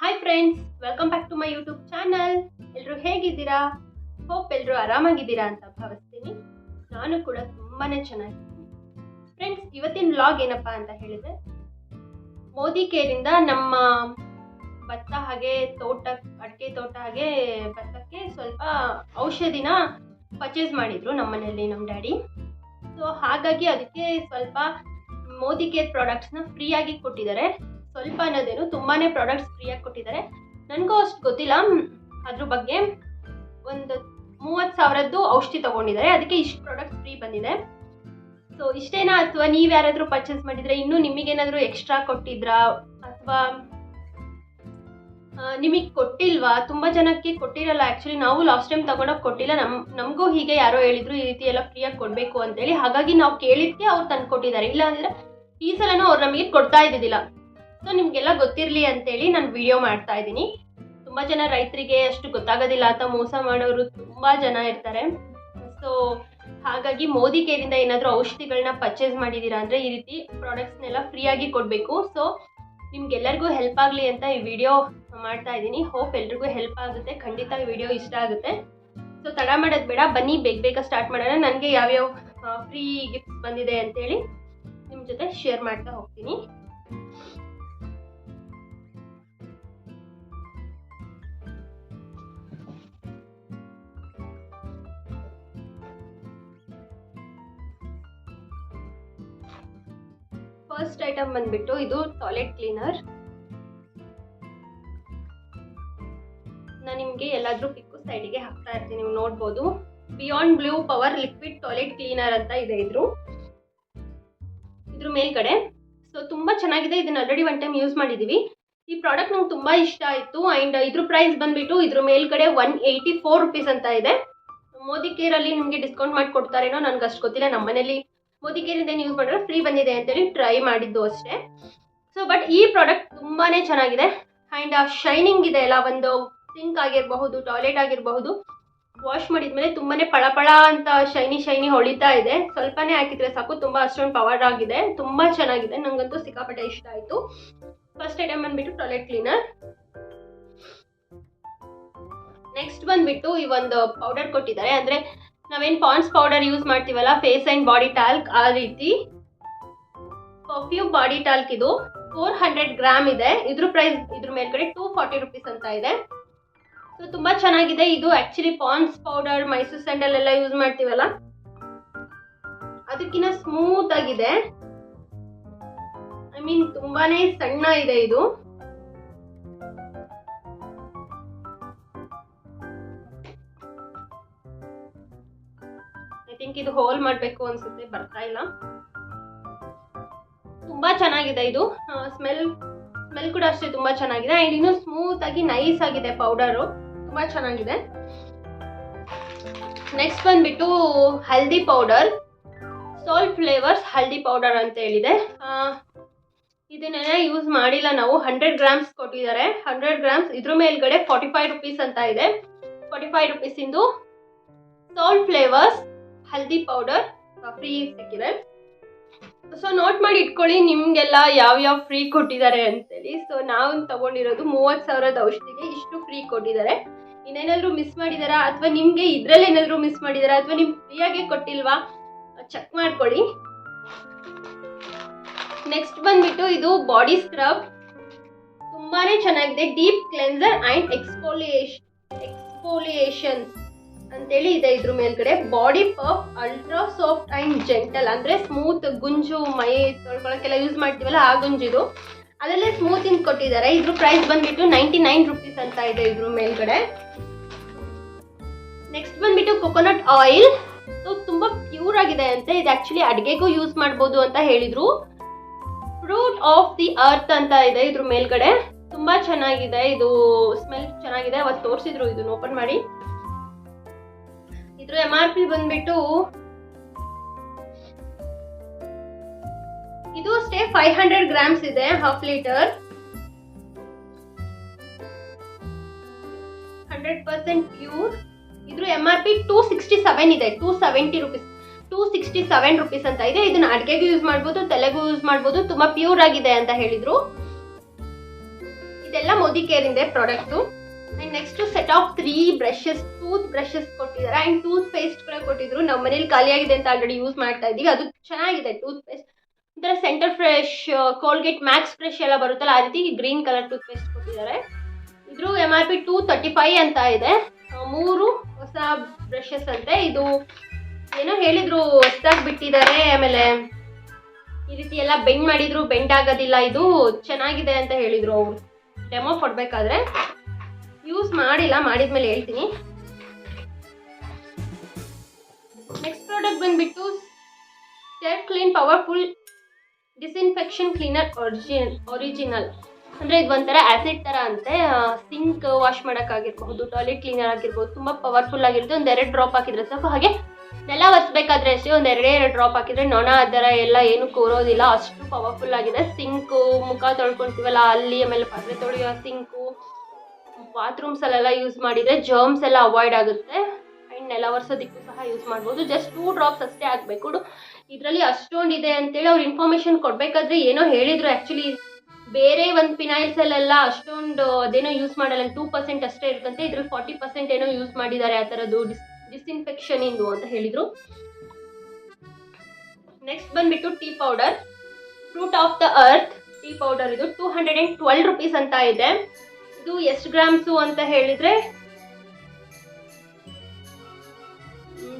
Hi friends welcome back to my YouTube channel ಎಲ್ಲರೂ ಹೇಗಿದ್ದೀರಾ? Hope ಎಲ್ಲರೂ ಆರಾಮಾಗಿದ್ದೀರಾ ಅಂತ ಭಾವಿಸ್ತೀನಿ. ನಾನು ಕೂಡ ತುಂಬಾನೇ ಚೆನ್ನಾಗಿದ್ದೀನಿ. ಫ್ರೆಂಡ್ಸ್ ಇವತ್ತಿನ ವ್ಲಾಗ್ ಏನಪ್ಪ ಅಂತ ಹೇಳಿದ್ರೆ, ಮೋದಿ ಕೇರಿಂದ ನಮ್ಮ ಭತ್ತ ಹಾಗೆ ತೋಟ, ಅಡಿಕೆ ತೋಟ ಹಾಗೆ ಭತ್ತಕ್ಕೆ ಸ್ವಲ್ಪ ಔಷಧಿನ ಪರ್ಚೇಸ್ ಮಾಡಿದ್ರು ನಮ್ಮ ಮನೆಯಲ್ಲಿ ನಮ್ಮ ಡ್ಯಾಡಿ. ಸೊ ಹಾಗಾಗಿ ಅದಕ್ಕೆ ಸ್ವಲ್ಪ ಮೋದಿ ಕೇರ್ ಪ್ರಾಡಕ್ಟ್ಸ್ನ ಫ್ರೀಯಾಗಿ ಕೊಟ್ಟಿದ್ದಾರೆ. ಸ್ವಲ್ಪ ಅನ್ನೋದೇನು ತುಂಬಾನೇ ಪ್ರಾಡಕ್ಟ್ಸ್ ಫ್ರೀಯಾಗಿ ಕೊಟ್ಟಿದ್ದಾರೆ. ನನಗೂ ಅಷ್ಟು ಗೊತ್ತಿಲ್ಲ. ಅದ್ರ ಬಗ್ಗೆ ಒಂದು ಮೂವತ್ತು ಸಾವಿರದ್ದು ಔಷಧಿ ತಗೊಂಡಿದ್ದಾರೆ. ಅದಕ್ಕೆ ಇಷ್ಟು ಪ್ರಾಡಕ್ಟ್ಸ್ ಫ್ರೀ ಬಂದಿದೆ. ಸೊ ಇಷ್ಟೇನಾ? ಅಥವಾ ನೀವು ಯಾರಾದರೂ ಪರ್ಚೇಸ್ ಮಾಡಿದ್ರೆ ಇನ್ನೂ ನಿಮಗೇನಾದರೂ ಎಕ್ಸ್ಟ್ರಾ ಕೊಟ್ಟಿದ್ರಾ? ಅಥವಾ ನಿಮಗೆ ಕೊಟ್ಟಿಲ್ವಾ? ತುಂಬ ಜನಕ್ಕೆ ಕೊಟ್ಟಿರಲ್ಲ. ಆ್ಯಕ್ಚುಲಿ ನಾವು ಲಾಸ್ಟ್ ಟೈಮ್ ತಗೊಂಡೋಗಿ ಕೊಟ್ಟಿಲ್ಲ. ನಮ್ಮ ನಮಗೂ ಹೀಗೆ ಯಾರೋ ಹೇಳಿದ್ರು, ಈ ರೀತಿ ಎಲ್ಲ ಫ್ರೀಯಾಗಿ ಕೊಡಬೇಕು ಅಂತೇಳಿ. ಹಾಗಾಗಿ ನಾವು ಕೇಳಿದ್ಕೆ ಅವ್ರು ತಂದು ಕೊಟ್ಟಿದ್ದಾರೆ ಇಲ್ಲ ಅಂದರೆ ಈ ಸಲನೂ ಅವ್ರು ನಮಗೆ ಕೊಡ್ತಾ ಇದ್ದಿದ್ದಿಲ್ಲ. ಸೊ ನಿಮಗೆಲ್ಲ ಗೊತ್ತಿರಲಿ ಅಂತೇಳಿ ನಾನು ವಿಡಿಯೋ ಮಾಡ್ತಾ ಇದ್ದೀನಿ. ತುಂಬ ಜನ ರೈತರಿಗೆ ಅಷ್ಟು ಗೊತ್ತಾಗೋದಿಲ್ಲ ಅಂತ ಮೋಸ ಮಾಡೋರು ತುಂಬ ಜನ ಇರ್ತಾರೆ. ಸೊ ಹಾಗಾಗಿ ಮೋದಿ ಕೇರಿಂದ ಏನಾದರೂ ಔಷಧಿಗಳನ್ನ ಪರ್ಚೇಸ್ ಮಾಡಿದ್ದೀರಾ ಅಂದರೆ ಈ ರೀತಿ ಪ್ರಾಡಕ್ಟ್ಸ್ನೆಲ್ಲ ಫ್ರೀಯಾಗಿ ಕೊಡಬೇಕು. ಸೊ ನಿಮ್ಗೆಲ್ಲರಿಗೂ ಹೆಲ್ಪ್ ಆಗಲಿ ಅಂತ ಈ ವಿಡಿಯೋ ಮಾಡ್ತಾ ಇದ್ದೀನಿ. ಹೋಪ್ ಎಲ್ರಿಗೂ ಹೆಲ್ಪ್ ಆಗುತ್ತೆ. ಖಂಡಿತ ಈ ವಿಡಿಯೋ ಇಷ್ಟ ಆಗುತ್ತೆ. ಸೊ ತಡ ಮಾಡೋದು ಬೇಡ. ಬನ್ನಿ, ಬೇಗ ಬೇಗ ಸ್ಟಾರ್ಟ್ ಮಾಡೋಣ. ನನಗೆ ಯಾವ್ಯಾವ ಫ್ರೀ ಗಿಫ್ಟ್ಸ್ ಬಂದಿದೆ ಅಂತೇಳಿ ನಿಮ್ಮ ಜೊತೆ ಶೇರ್ ಮಾಡ್ತಾ ಹೋಗ್ತೀನಿ. ಫಸ್ಟ್ ಐಟಮ್ ಬಂದ್ಬಿಟ್ಟು ಇದು ಟಾಯ್ಲೆಟ್ ಕ್ಲೀನರ್ ನಾನು ನಿಮಗೆ ಎಲ್ಲಾದ್ರೂ ಪಿಕ್ಕು ಸೈಡಿಗೆ ಹಾಕ್ತಾ ಇರ್ತೀನಿ, ನೀವು ನೋಡ್ಬೋದು. Beyond blue power liquid toilet cleaner ಅಂತ ಇದೆ ಇದ್ರು. ಇದ್ರ ಮೇಲ್ಗಡೆ. ಸೊ ತುಂಬಾ ಚೆನ್ನಾಗಿದೆ, ಇದನ್ನ ಆಲ್ರೆಡಿ ಒನ್ ಟೈಮ್ ಯೂಸ್ ಮಾಡಿದೀವಿ. ಈ ಪ್ರಾಡಕ್ಟ್ ನಂಗೆ ತುಂಬಾ ಇಷ್ಟ ಆಯಿತು. ಆ್ಯಂಡ್ ಇದ್ರ ಪ್ರೈಸ್ ಬಂದ್ಬಿಟ್ಟು ಇದ್ರ ಮೇಲ್ಗಡೆ ಒನ್ ಏಯ್ಟಿ ಫೋರ್ ರುಪೀಸ್ ಅಂತ ಇದೆ. ಮೋದಿ ಕೇರಲ್ಲಿ ನಿಮಗೆ ಡಿಸ್ಕೌಂಟ್ ಮಾಡಿ ಕೊಡ್ತಾರೇನೋ ನನಗೆ ಅಷ್ಟು ಗೊತ್ತಿಲ್ಲ. ನಮ್ಮ ಮನೇಲಿ ಮೋದಿ ಕೇರಿಂದ ಯೂಸ್ ಮಾಡಿದ್ರೆ ಫ್ರೀ ಬಂದಿದೆ ಅಂತೇಳಿ ಟ್ರೈ ಮಾಡಿದ್ದು ಅಷ್ಟೇ. ಸೊ ಬಟ್ ಈ ಪ್ರಾಡಕ್ಟ್ ತುಂಬಾನೇ ಚೆನ್ನಾಗಿದೆ. ಆ್ಯಂಡ್ ಆ ಶೈನಿಂಗ್ ಇದೆ ಅಲ್ಲ, ಒಂದು ಸಿಂಕ್ ಆಗಿರಬಹುದು ಟಾಯ್ಲೆಟ್ ಆಗಿರಬಹುದು. ವಾಶ್ ಮಾಡಿದ್ಮೇಲೆ ತುಂಬಾನೇ ಪಳಪಳ ಅಂತ ಶೈನಿ ಶೈನಿ ಹೊಳಿತಾ ಇದೆ. ಸ್ವಲ್ಪನೇ ಹಾಕಿದ್ರೆ ಸಾಕು, ತುಂಬಾ ಅಷ್ಟೊಂದು ಪವರ್ ಆಗಿದೆ. ತುಂಬಾ ಚೆನ್ನಾಗಿದೆ. ನಂಗಂತೂ ಸಿಕ್ಕಾಪಟ್ಟೆ ಇಷ್ಟ ಆಯ್ತು. ಫಸ್ಟ್ ಐಟಮ್ ಬಂದ್ಬಿಟ್ಟು ಟಾಯ್ಲೆಟ್ ಕ್ಲೀನರ್ ನೆಕ್ಸ್ಟ್ ಬಂದ್ಬಿಟ್ಟು ಈ ಒಂದು ಪೌಡರ್ ಕೊಟ್ಟಿದ್ದಾರೆ. ಅಂದ್ರೆ ನಾವೇನ್ ಪಾಂಡ್ಸ್ ಪೌಡರ್ ಯೂಸ್ ಮಾಡ್ತೀವಲ್ಲ, ಫೇಸ್ ಅಂಡ್ ಬಾಡಿ ಟಾಲ್ಕ್ ಆ ರೀತಿ. ಪರ್ಫ್ಯೂಮ್ ಬಾಡಿ ಟಾಲ್ಕ್ ಇದು. ಫೋರ್ ಹಂಡ್ರೆಡ್ ಗ್ರಾಮ್ ಇದೆ. ಇದ್ರ ಪ್ರೈಸ್ ಇದ್ರ ಮೇಲ್ಗಡೆ ಟೂ ಫಾರ್ಟಿ ರುಪೀಸ್ ಅಂತ ಇದೆ. ಸೊ ತುಂಬಾ ಚೆನ್ನಾಗಿದೆ. ಇದು actually Pond's powder, Mysore sandal ಎಲ್ಲ ಯೂಸ್ ಮಾಡ್ತೀವಲ್ಲ? ಅದಕ್ಕಿಂತ ಸ್ಮೂತ್ ಆಗಿದೆ. ಐ ಮೀನ್ ತುಂಬಾನೇ ಸಣ್ಣ ಇದೆ ಇದು. ಥಿಂಕ್ ಇದು ಹೋಲ್ ಮಾಡಬೇಕು ಅನ್ಸುತ್ತೆ, ಬರ್ತಾ ಇಲ್ಲ. ತುಂಬಾ ಚೆನ್ನಾಗಿದೆ ಇದು. ಸ್ಮೆಲ್ ಸ್ಮೆಲ್ ಕೂಡ ಅಷ್ಟೇ ತುಂಬಾ ಚೆನ್ನಾಗಿದೆ. ಆ್ಯಂಡ್ ಇನ್ನು ಸ್ಮೂತ್ ಆಗಿ ನೈಸ್ ಆಗಿದೆ ಪೌಡರು ತುಂಬಾ ಚೆನ್ನಾಗಿದೆ. ನೆಕ್ಸ್ಟ್ ಬಂದ್ಬಿಟ್ಟು haldi powder soul flavours haldi powder ಅಂತ ಹೇಳಿದೆ. ಇದನ್ನೆಲ್ಲ ಯೂಸ್ ಮಾಡಿಲ್ಲ ನಾವು. ಹಂಡ್ರೆಡ್ ಗ್ರಾಮ್ಸ್ ಕೊಟ್ಟಿದ್ದಾರೆ. ಹಂಡ್ರೆಡ್ ಗ್ರಾಮ್ಸ್ ಇದ್ರ ಮೇಲ್ಗಡೆ ಫಾರ್ಟಿ ಫೈವ್ ರುಪೀಸ್ ಅಂತ ಇದೆ. Forty five ರುಪೀಸಿಂದು soul flavours haldi powder free ಸಿಕ್ಕಿದೆ. ಸೊ ನೋಟ್ ಮಾಡಿ ಇಟ್ಕೊಳ್ಳಿ, ನಿಮ್ಗೆಲ್ಲ ಯಾವ ಯಾವ ಫ್ರೀ ಕೊಟ್ಟಿದ್ದಾರೆ ಅಂತೇಳಿ. ಸೊ ನಾವು ತಗೊಂಡಿರೋದು ಮೂವತ್ತು ಸಾವಿರದ ಔಷಧಿಗೆ ಇಷ್ಟು ಫ್ರೀ ಕೊಟ್ಟಿದ್ದಾರೆ. ಇನ್ನೇನಾದ್ರೂ ಮಿಸ್ ಮಾಡಿದಾರಾ? ಅಥವಾ ನಿಮ್ಗೆ ಇದ್ರಲ್ಲಿ ಏನಾದ್ರು ಮಿಸ್ ಮಾಡಿದಾರಾ? ಅಥವಾ ನಿಮ್ ಫ್ರೀಯಾಗೆ ಕೊಟ್ಟಿಲ್ವಾ? ಚೆಕ್ ಮಾಡ್ಕೊಳ್ಳಿ. ನೆಕ್ಸ್ಟ್ ಬಂದ್ಬಿಟ್ಟು ಇದು ಬಾಡಿ ಸ್ಕ್ರಬ್ ತುಂಬಾನೇ ಚೆನ್ನಾಗಿದೆ. Deep cleanser and exfoliation exfoliation ಅಂತೇಳಿ ಇದೆ ಇದ್ರ ಮೇಲ್ಗಡೆ. Body puff ultra soft and gentle ಅಂದ್ರೆ ಸ್ಮೂತ್ ಗುಂಜು, ಮೈ ತೊಳ್ಕೊಳಕ್ಕೆಲ್ಲ ಯೂಸ್ ಮಾಡ್ತೀವಲ್ಲ ಆ ಗುಂಜಿದು. ಅದರಲ್ಲೇ ಸ್ಮೂತ್ ಇಂದ ಕೊಟ್ಟಿದ್ದಾರೆ. ಇದ್ರ ಪ್ರೈಸ್ ಬಂದ್ಬಿಟ್ಟು ನೈಂಟಿ ನೈನ್ ರುಪೀಸ್ ಅಂತ ಇದೆ ಇದ್ರ ಮೇಲ್ಗಡೆ. ನೆಕ್ಸ್ಟ್ ಬಂದ್ಬಿಟ್ಟು ಕೊಕೊನಟ್ ಆಯಿಲ್ ಸೊ ತುಂಬಾ ಪ್ಯೂರ್ ಆಗಿದೆ ಅಂತೆ. ಇದು ಆಕ್ಚುಲಿ ಅಡುಗೆಗೂ ಯೂಸ್ ಮಾಡ್ಬೋದು ಅಂತ ಹೇಳಿದ್ರು. ಫ್ರೂಟ್ ಆಫ್ ದಿ ಅರ್ತ್ ಅಂತ ಇದೆ ಇದ್ರ ಮೇಲ್ಗಡೆ. ತುಂಬಾ ಚೆನ್ನಾಗಿದೆ. ಇದು ಸ್ಮೆಲ್ ಚೆನ್ನಾಗಿದೆ. ಅವತ್ತು ತೋರಿಸಿದ್ರು. ಇದನ್ನ ಓಪನ್ ಮಾಡಿ. ಇದ್ರ ಎಂ ಆರ್ ಪಿ ಬಂದ್ಬಿಟ್ಟು ಇದು ಅಷ್ಟೇ ಫೈವ್ ಹಂಡ್ರೆಡ್ ಗ್ರಾಮ್ಸ್ ಇದೆ half litre hundred percent pure ಇದ್ರ M R P two sixty seven ಇದೆ two seventy rupees two sixty seven rupees ಅಂತ ಇದೆ. ಇದನ್ನ ಅಡುಗೆಗೂ ಯೂಸ್ ಮಾಡ್ಬೋದು, ತಲೆಗೂ ಯೂಸ್ ಮಾಡ್ಬೋದು, ತುಂಬಾ ಪ್ಯೂರ್ ಆಗಿದೆ ಅಂತ ಹೇಳಿದ್ರು. ಇದೆಲ್ಲ ಮೋದಿ ಕೇರ್ ಇದೆ product set of three brushes toothbrushes ಕೊಟ್ಟಿದ್ದಾರೆ. ಅಂಡ್ ಟೂತ್ ಪೇಸ್ಟ್ ಕೂಡ ಕೊಟ್ಟಿದ್ರು. ನಮ್ಮ ಮನೇಲಿ ಖಾಲಿಯಾಗಿದೆ ಅಂತ ಆಲ್ರೆಡಿ ಯೂಸ್ ಮಾಡ್ತಾ ಇದ್ದೀವಿ. ಅದು ಚೆನ್ನಾಗಿದೆ ಟೂತ್ ಪೇಸ್ಟ್ ಒಂಥರ center fresh Colgate max fresh ಎಲ್ಲ ಬರುತ್ತಲ್ಲ, ಆ ರೀತಿ ಗ್ರೀನ್ ಕಲರ್ ಟೂತ್ ಪೇಸ್ಟ್ ಕೊಟ್ಟಿದ್ದಾರೆ. ಇದ್ರೂ M R P two thirty five ಅಂತ ಇದೆ. ಮೂರು ಹೊಸ ಬ್ರಷಸ್ ಅಂತೆ ಇದು ಏನೋ ಹೇಳಿದ್ರು, ಹೊಸದಾಗಿ ಬಿಟ್ಟಿದ್ದಾರೆ. ಆಮೇಲೆ ಈ ರೀತಿ ಎಲ್ಲ ಬೆಂಡ್ ಮಾಡಿದ್ರು ಬೆಂಡ್ ಆಗೋದಿಲ್ಲ. ಇದು ಚೆನ್ನಾಗಿದೆ ಅಂತ ಹೇಳಿದ್ರು ಅವರು. ಡೆಮೋ ಕೊಡ್ಬೇಕಾದ್ರೆ. ಯೂಸ್ ಮಾಡಿಲ್ಲ, ಮಾಡಿದ್ಮೇಲೆ ಹೇಳ್ತೀನಿ. ನೆಕ್ಸ್ಟ್ ಪ್ರಾಡಕ್ಟ್ ಬಂದ್ಬಿಟ್ಟು step clean powerful disinfection cleaner origin original ಅಂದರೆ ಇದು ಒಂಥರ ಆ್ಯಸಿಡ್ ಥರ ಅಂತೆ ಸಿಂಕ್ ವಾಶ್ ಮಾಡೋಕ್ಕಾಗಿರ್ಬಹುದು ಟಾಯ್ಲೆಟ್ ಕ್ಲೀನರ್ ಆಗಿರ್ಬೋದು, ತುಂಬ ಪವರ್ಫುಲ್ ಆಗಿರುತ್ತೆ. ಒಂದು ಎರಡು ಡ್ರಾಪ್ ಹಾಕಿದ್ರೆ ಸಾಕು. ಹಾಗೆ ನೆಲ ಒರೆಸ್ಬೇಕಾದ್ರೆ ಅಷ್ಟೇ ಒಂದು ಎರಡೇ ಎರಡು ಡ್ರಾಪ್ ಹಾಕಿದ್ರೆ ನೊಣ ಆ ಥರ ಎಲ್ಲ ಏನು ಕೂರೋದಿಲ್ಲ. ಅಷ್ಟು ಪವರ್ಫುಲ್ ಆಗಿದೆ. ಸಿಂಕು ಮುಖ ತೊಳ್ಕೊಳ್ತೀವಲ್ಲ ಅಲ್ಲಿ ಆಮೇಲೆ ಪಾತ್ರೆ ತೊಳೆಯೋ ಸಿಂಕು ಬಾತ್ರೂಮ್ಸಲ್ಲೆಲ್ಲ ಯೂಸ್ ಮಾಡಿದರೆ ಜರ್ಮ್ಸ್ ಎಲ್ಲ ಅವಾಯ್ಡ್ ಆಗುತ್ತೆ. ಆ್ಯಂಡ್ ನೆಲ ವರ್ಷದಿಕ್ಕೂ ಸಹ ಯೂಸ್ ಮಾಡ್ಬೋದು. ಜಸ್ಟ್ ಟೂ ಡ್ರಾಪ್ಸ್ ಅಷ್ಟೇ ಆಗಬೇಕು ಇದರಲ್ಲಿ ಅಷ್ಟೊಂದಿದೆ ಅಂತೇಳಿ ಅವ್ರು ಇನ್ಫಾರ್ಮೇಷನ್ ಕೊಡಬೇಕಾದ್ರೆ ಏನೋ ಹೇಳಿದ್ರು ಆ್ಯಕ್ಚುಲಿ ಬೇರೆ ಒಂದು ಫಿನಾಯಿಲ್ಸಲ್ಲೆಲ್ಲ ಅಷ್ಟೊಂದು ಅದೇನೋ ಯೂಸ್ ಮಾಡಲ್ಲ. ಟೂ ಪರ್ಸೆಂಟ್ ಅಷ್ಟೇ ಇರುತ್ತಂತೆ. ಇದ್ರಲ್ಲಿ ಫಾರ್ಟಿ ಪರ್ಸೆಂಟ್ ಏನೋ ಯೂಸ್ ಮಾಡಿದ್ದಾರೆ ಆ ಥರದ್ದು ಡಿಸ್ ಡಿಸ್ಇನ್ಫೆಕ್ಷನ್ ಇಂದು ಅಂತ ಹೇಳಿದರು. ನೆಕ್ಸ್ಟ್ ಬಂದ್ಬಿಟ್ಟು tea powder. Fruit of the earth tea powder ಇದು two hundred and twelve rupees ಅಂತ ಇದೆ. ಇದು ಎಷ್ಟು ಗ್ರಾಮ್ಸು ಅಂತ ಹೇಳಿದ್ರೆ?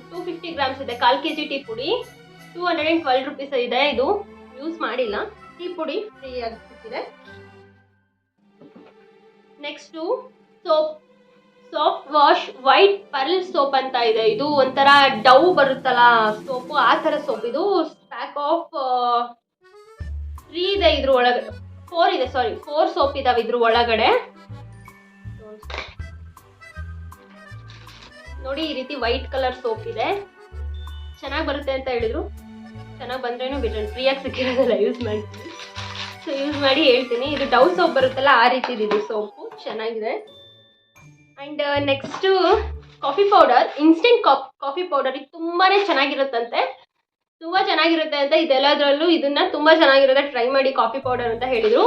ಟೂ ಫಿಫ್ಟಿ ಗ್ರಾಮ್ಸ್ ಇದೆ. ಕಾಲ್ ಕೆ ಜಿ ಟೀ ಪುಡಿ. Two hundred and twelve rupees ಇದೆ ಇದು. ಯೂಸ್ ಮಾಡಿಲ್ಲ. ಟೀ ಪುಡಿ ಫ್ರೀ ಆಗಿ ಸಿಕ್ಕಿದೆ next soap. Soft wash, white pearl soap ಅಂತ ಇದೆ. ಇದು ಒಂಥರ ಡವ್ ಬರುತ್ತಲ್ಲ ಸೋಪು. ಆ ಥರ ಸೋಪ್. ಇದು ಪ್ಯಾಕ್ ಆಫ್ ತ್ರೀ ಇದೆ ಇದ್ರ ಒಳಗಡೆ ಫೋರ್ ಇದೆ ಸಾರಿ ಫೋರ್ ಸೋಪ್ ಇದಾವೆ ಇದ್ರ ಒಳಗಡೆ ನೋಡಿ, ಈ ರೀತಿ ವೈಟ್ ಕಲರ್ ಸೋಪ್ ಇದೆ. ಚೆನ್ನಾಗಿ ಬರುತ್ತೆ ಅಂತ ಹೇಳಿದ್ರು. ಚೆನ್ನಾಗಿ ಬಂದ್ರೇನು ಬಿಡ್ರಿ, ಫ್ರೀಯಾಗಿ ಸಿಕ್ಕಿರೋದಲ್ಲ ಯೂಸ್ ಮಾಡ್ತೀನಿ ಸೊ ಯೂಸ್ ಮಾಡಿ ಹೇಳ್ತೀನಿ. ಇದು ಡವ್ ಸೋಪ್ ಬರುತ್ತಲ್ಲ, ಆ ರೀತಿ ಇದು ಸೋಪು ಚೆನ್ನಾಗಿದೆ. And next coffee powder instant coffee coffee powder ಇದು ತುಂಬಾ ಚೆನ್ನಾಗಿರುತ್ತಂತೆ. ತುಂಬ ಚೆನ್ನಾಗಿರುತ್ತೆ ಅಂತ ಇದೆಲ್ಲದರಲ್ಲೂ ಇದನ್ನ ತುಂಬ ಚೆನ್ನಾಗಿರುತ್ತೆ. ಟ್ರೈ ಮಾಡಿ ಕಾಫಿ ಪೌಡರ್ ಅಂತ ಹೇಳಿದರು.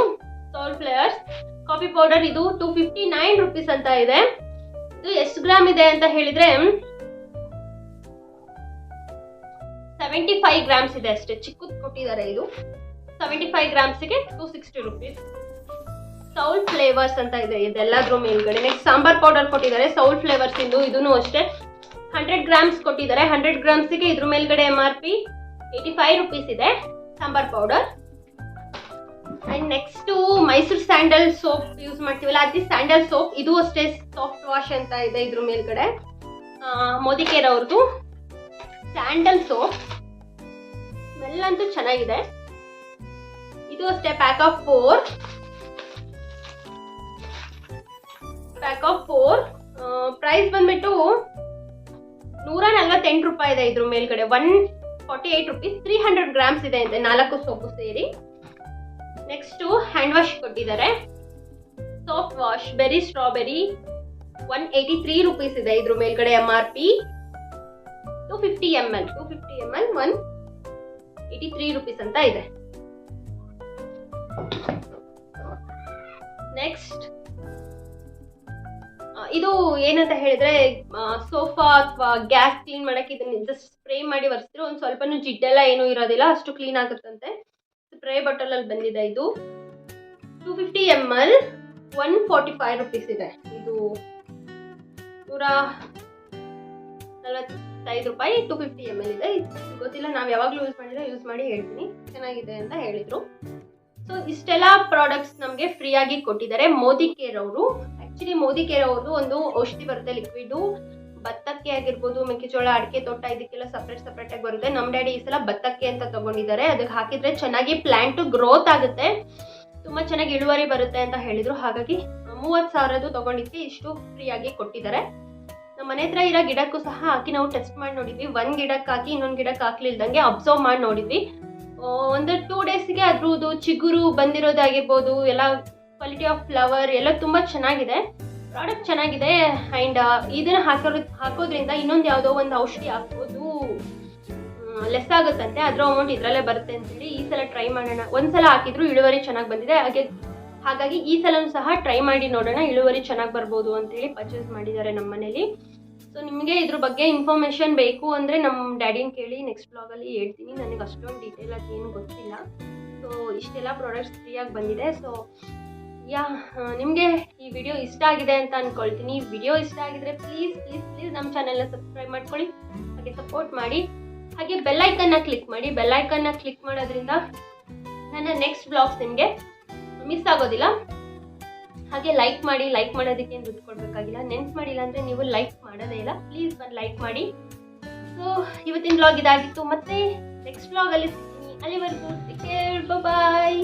ಸೋಲ್ ಫ್ಲೇವರ್ಸ್ ಕಾಫಿ ಪೌಡರ್ ಇದು ಟೂ ಫಿಫ್ಟಿ ನೈನ್ ರುಪೀಸ್ ಅಂತ ಇದೆ. ಇದು ಎಷ್ಟು ಗ್ರಾಮ್ ಇದೆ ಅಂತ ಹೇಳಿದ್ರೆ ಸೆವೆಂಟಿ ಫೈವ್ ಗ್ರಾಮ್ಸ್ ಇದೆ ಅಷ್ಟೇ. ಚಿಕ್ಕದು ಕೊಟ್ಟಿದ್ದಾರೆ ಇದು. Seventy five ಗ್ರಾಮ್ಸಿಗೆ two sixty rupees soul flavours ಅಂತ ಇದೆ. ಇದೆಲ್ಲದ್ರ ಮೇಲ್ಗಡೆ. ನೆಕ್ಸ್ಟ್ ಸಾಂಬಾರ್ ಪೌಡರ್ ಕೊಟ್ಟಿದ್ದಾರೆ. ಸೌಲ್ ಫ್ಲೇವರ್ಸ್ ಇಂದು ಇದೂ ಅಷ್ಟೇ. ಹಂಡ್ರೆಡ್ ಗ್ರಾಮ್ಸ್ ಕೊಟ್ಟಿದ್ದಾರೆ. ಹಂಡ್ರೆಡ್ ಗ್ರಾಮ್ಸ್ಗೆ ಇದ್ರ ಮೇಲ್ಗಡೆ M R P eighty five rupees ಇದೆ. Sambar powder. And next Mysore sandal soap use ಮಾಡ್ತೀವಲ್ಲ, ಅದಿ ಸ್ಯಾಂಡಲ್ ಸೋಪ್ ಇದು ಅಷ್ಟೇ ಸಾಫ್ಟ್ ವಾಶ್ ಅಂತ ಇದೆ ಇದ್ರ ಮೇಲ್ಗಡೆ. ಮೋದಿಕೇರ್ ಮೋದಿ ಕೇರ್ ಅವ್ರದ್ದು ಸ್ಯಾಂಡಲ್ ಸೋಪ್ ಸ್ಮೆಲ್ ಅಂತೂ ಚೆನ್ನಾಗಿದೆ. ಇದು ಅಷ್ಟೇ pack of four pack of four price ಬಂದ್ಬಿಟ್ಟು ನೂರ ನಲ್ವತ್ತೆಂಟು ರೂಪಾಯಿ ಇದೆ ಇದ್ರ ಮೇಲ್ಗಡೆ. One forty eight rupees three hundred grams ಇದೆ, ನಾಲ್ಕು ಸೋಪು ಸೇರಿ. ನೆಕ್ಸ್ಟು ಹ್ಯಾಂಡ್ ವಾಶ್ ಕೊಟ್ಟಿದ್ದಾರೆ. Soft wash berry strawberry one eighty three rupees ಇದೆ ಇದ್ರ ಮೇಲ್ಗಡೆ M R P two fifty M L two fifty M L one eighty three rupees ಅಂತ ಇದೆ. Next ಇದು ಏನಂತ ಹೇಳಿದ್ರೆ ಸೋಫಾ ಅಥವಾ ಗ್ಯಾಸ್ ಕ್ಲೀನ್ ಮಾಡಕ್ಕೆ ಇದನ್ನ ಜಸ್ಟ್ ಸ್ಪ್ರೇ ಮಾಡಿ ಒರೆಸಿದ್ರೆ ಒಂದು ಸ್ವಲ್ಪನೂ ಜಿಡ್ಡೆಲ್ಲ ಏನೂ ಇರೋದಿಲ್ಲ, ಅಷ್ಟು ಕ್ಲೀನ್ ಆಗುತ್ತಂತೆ. ಸ್ಪ್ರೇ ಬಾಟಲಲ್ಲಿ ಬಂದಿದೆ ಇದು. Two fifty M L one forty five rupees ಇದೆ. ಇದು ನೂರ ನಲವತ್ತೈದು ರೂಪಾಯಿ ಟೂ ಫಿಫ್ಟಿ ಎಂ ಎಲ್ ಇದೆ. ಇದು ಗೊತ್ತಿಲ್ಲ, ನಾವು ಯಾವಾಗಲೂ ಯೂಸ್ ಮಾಡಿದ್ರೆ ಯೂಸ್ ಮಾಡಿ ಹೇಳ್ತೀನಿ. ಚೆನ್ನಾಗಿದೆ ಅಂತ ಹೇಳಿದರು. ಸೊ ಇಷ್ಟೆಲ್ಲ ಪ್ರಾಡಕ್ಟ್ಸ್ ನಮಗೆ ಫ್ರೀಯಾಗಿ ಕೊಟ್ಟಿದ್ದಾರೆ ಮೋದಿ ಕೇರ್ ಅವರು. ಆ್ಯಕ್ಚುಲಿ ಮೋದಿ ಕೇರ್ ಅವರು ಒಂದು ಔಷಧಿ ಬರುತ್ತೆ ಲಿಕ್ವಿಡು ಭತ್ತಕ್ಕೆ ಆಗಿರ್ಬೋದು, ಮೆಕ್ಕೆಜೋಳ, ಅಡಿಕೆ ತೋಟ ಇದಕ್ಕೆಲ್ಲ ಸಪ್ರೇಟ್ ಸಪ್ರೇಟ್ ಆಗಿ ಬರುತ್ತೆ. ನಮ್ಮ ಡ್ಯಾಡಿ ಈ ಸಲ ಭತ್ತಕ್ಕೆ ಅಂತ ತಗೊಂಡಿದ್ದಾರೆ. ಅದಕ್ಕೆ ಹಾಕಿದ್ರೆ ಚೆನ್ನಾಗಿ ಪ್ಲಾಂಟ್ ಗ್ರೋತ್ ಆಗುತ್ತೆ. ತುಂಬ ಚೆನ್ನಾಗಿ ಇಳುವರಿ ಬರುತ್ತೆ ಅಂತ ಹೇಳಿದ್ರು. ಹಾಗಾಗಿ ಮೂವತ್ತು ಸಾವಿರದ್ದು ತಗೊಂಡಿದ್ವಿ ಇಷ್ಟು ಫ್ರೀಯಾಗಿ ಕೊಟ್ಟಿದ್ದಾರೆ. ನಮ್ಮ ಮನೆ ಹತ್ರ ಇರೋ ಗಿಡಕ್ಕೂ ಸಹ ಹಾಕಿ ನಾವು ಟೆಸ್ಟ್ ಮಾಡಿ ನೋಡಿದ್ವಿ. ಒಂದು ಗಿಡಕ್ಕೆ ಹಾಕಿ ಇನ್ನೊಂದು ಗಿಡಕ್ಕೆ ಹಾಕ್ಲಿಲ್ದಂಗೆ ಅಬ್ಸರ್ವ್ ಮಾಡಿ ನೋಡಿದ್ವಿ. ಒಂದು ಟೂ ಡೇಸ್ಗೆ ಅದ್ರದ್ದು ಚಿಗುರು ಬಂದಿರೋದಾಗಿರ್ಬೋದು, ಎಲ್ಲ ಕ್ವಾಲಿಟಿ ಆಫ್ ಫ್ಲವರ್ ಎಲ್ಲ ತುಂಬ ಚೆನ್ನಾಗಿದೆ. ಪ್ರಾಡಕ್ಟ್ ಚೆನ್ನಾಗಿದೆ ಆ್ಯಂಡ್ ಇದನ್ನ ಹಾಕೋ ಹಾಕೋದ್ರಿಂದ ಇನ್ನೊಂದು ಯಾವುದೋ ಒಂದು ಔಷಧಿ ಹಾಕ್ಬೋದು. ಲೆಸ್ ಆಗುತ್ತಂತೆ, ಅದರ ಅಮೌಂಟ್ ಇದರಲ್ಲೇ ಬರುತ್ತೆ ಅಂತೇಳಿ ಈ ಸಲ ಟ್ರೈ ಮಾಡೋಣ. ಒಂದ್ಸಲ ಹಾಕಿದ್ರು ಇಳುವರಿ ಚೆನ್ನಾಗಿ ಬಂದಿದೆ. ಹಾಗೆ, ಹಾಗಾಗಿ ಈ ಸಲನೂ ಸಹ ಟ್ರೈ ಮಾಡಿ ನೋಡೋಣ, ಇಳುವರಿ ಚೆನ್ನಾಗಿ ಬರ್ಬೋದು ಅಂತೇಳಿ ಪರ್ಚೇಸ್ ಮಾಡಿದ್ದಾರೆ ನಮ್ಮ ಮನೇಲಿ. ಸೊ ನಿಮಗೆ ಇದ್ರ ಬಗ್ಗೆ ಇನ್ಫಾರ್ಮೇಷನ್ ಬೇಕು ಅಂದರೆ ನಮ್ಮ ಡ್ಯಾಡಿನ ಕೇಳಿ ನೆಕ್ಸ್ಟ್ ಬ್ಲಾಗಲ್ಲಿ ಹೇಳ್ತೀನಿ. ನನಗೆ ಅಷ್ಟೊಂದು ಡೀಟೇಲಾಗಿ ಏನು ಗೊತ್ತಿಲ್ಲ. ಸೊ ಇಷ್ಟೆಲ್ಲ ಪ್ರಾಡಕ್ಟ್ಸ್ ಫ್ರೀಯಾಗಿ ಬಂದಿದೆ. ಸೊ ಯಾ ನಿಮಗೆ ಈ ವಿಡಿಯೋ ಇಷ್ಟ ಆಗಿದೆ ಅಂತ ಅಂದ್ಕೊಳ್ತೀನಿ ವಿಡಿಯೋ ಇಷ್ಟ ಆಗಿದ್ರೆ ಪ್ಲೀಸ್ ಪ್ಲೀಸ್ ಪ್ಲೀಸ್ ನಮ್ಮ ಚಾನೆಲ್ನ ಸಬ್ಸ್ಕ್ರೈಬ್ ಮಾಡ್ಕೊಳ್ಳಿ. ಹಾಗೆ ಸಪೋರ್ಟ್ ಮಾಡಿ. ಹಾಗೆ ಬೆಲ್ಲೈಕನ್ನ ಕ್ಲಿಕ್ ಮಾಡಿ. ಬೆಲ್ಲೈಕನ್ನ ಕ್ಲಿಕ್ ಮಾಡೋದ್ರಿಂದ ನನ್ನ ನೆಕ್ಸ್ಟ್ ಬ್ಲಾಗ್ಸ್ ನಿಮಗೆ ಮಿಸ್ ಆಗೋದಿಲ್ಲ. ಹಾಗೆ ಲೈಕ್ ಮಾಡಿ ಲೈಕ್ ಮಾಡೋದಕ್ಕೆ ಏನು ದುಡ್ಡು ಕೊಡಬೇಕಾಗಿಲ್ಲ. ನೆನ್ಪು ಮಾಡಿಲ್ಲ ಅಂದರೆ ನೀವು ಲೈಕ್ ಮಾಡೋದೇ ಇಲ್ಲ. ಪ್ಲೀಸ್ ಬಂದು ಲೈಕ್ ಮಾಡಿ. ಸೊ ಇವತ್ತಿನ ಬ್ಲಾಗ್ ಇದಾಗಿತ್ತು. ಮತ್ತೆ ನೆಕ್ಸ್ಟ್ ಬ್ಲಾಗಲ್ಲಿ ಸಿಗ್ತೀನಿ. ಅಲ್ಲಿವರೆಗೂ ಬಾಯ್